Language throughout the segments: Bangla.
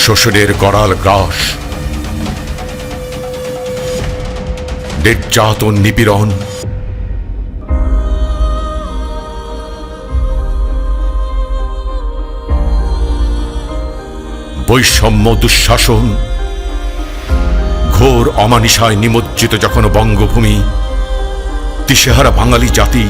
শোষণের গড়াল গ্রাস। নির্যাতন নিপীড়ন। বৈষম্য দুঃশাসন। ঘোর অমানিসায় নিমজ্জিত যখন বঙ্গভূমি দিশেহারা বাঙালি জাতি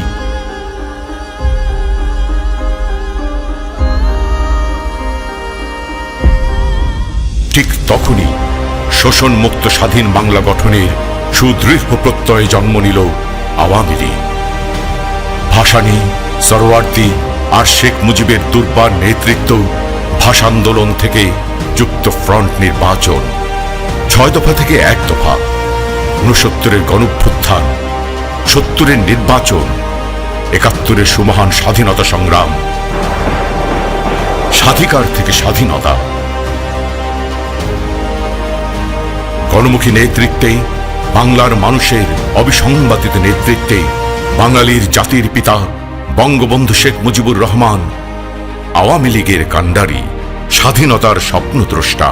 ঠিক তখনই শোষণ মুক্ত স্বাধীন বাংলা গঠনের সুদৃঢ় প্রত্যয়ে জন্ম নিল আওয়ামী লীগ। ভাসানী সরোয়ার্দী আর শেখ মুজিবের দুর্বার নেতৃত্ব ভাষা আন্দোলন থেকে যুক্ত ফ্রন্ট নির্বাচন। ছয় দফা থেকে এক দফা। উনসত্তরের গণভ্যুত্থান, সত্তরের নির্বাচন, একাত্তরের সুমহান স্বাধীনতা সংগ্রাম। স্বাধিকার থেকে স্বাধীনতা। গণমুখী নেতৃত্বে, বাংলার মানুষের অবিসংবাদিত নেতৃত্বে বাঙালির জাতির পিতা বঙ্গবন্ধু শেখ মুজিবুর রহমান, আওয়ামী লীগের কাণ্ডারি স্বাধীনতার স্বপ্নদ্রষ্টা।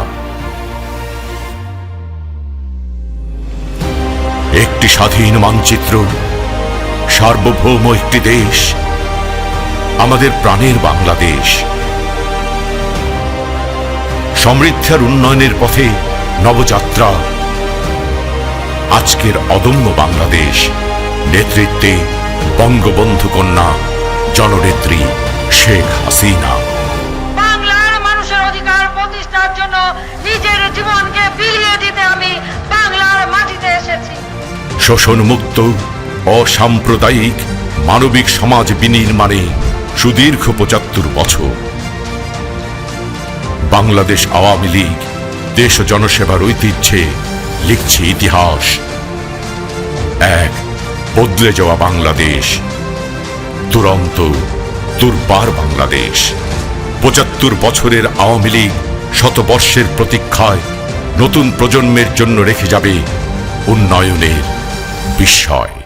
একটি স্বাধীন মানচিত্র, সার্বভৌম একটি দেশ, আমাদের প্রাণের বাংলাদেশ। সমৃদ্ধি আর উন্নয়নের পথে নবযাত্রা। আজকের অদম্য বাংলাদেশ। নেতৃত্বে বঙ্গবন্ধু কন্যা জননেত্রী শেখ হাসিনা। বাংলার মানুষের অধিকার প্রতিষ্ঠার জন্য নিজের জীবনকে বিলিয়ে দিতে আমি বাংলার মাটিতে এসেছি। শোষণ মুক্ত অসাম্প্রদায়িক মানবিক সমাজ বিনির্মাণে সুদীর্ঘ পঁচাত্তর বছর। বাংলাদেশ আওয়ামী লীগ দেশ ও জনসেবার ঐতিহ্যে লিখছে ইতিহাস। এক, বদলে যাওয়া বাংলাদেশ। দুরন্ত, দুর্বার বাংলাদেশ। পঁচাত্তর বছরের আওয়ামী লীগ শতবর্ষের প্রতীক্ষায় নতুন প্রজন্মের জন্য রেখে যাবে উন্নয়নের বিস্ময়।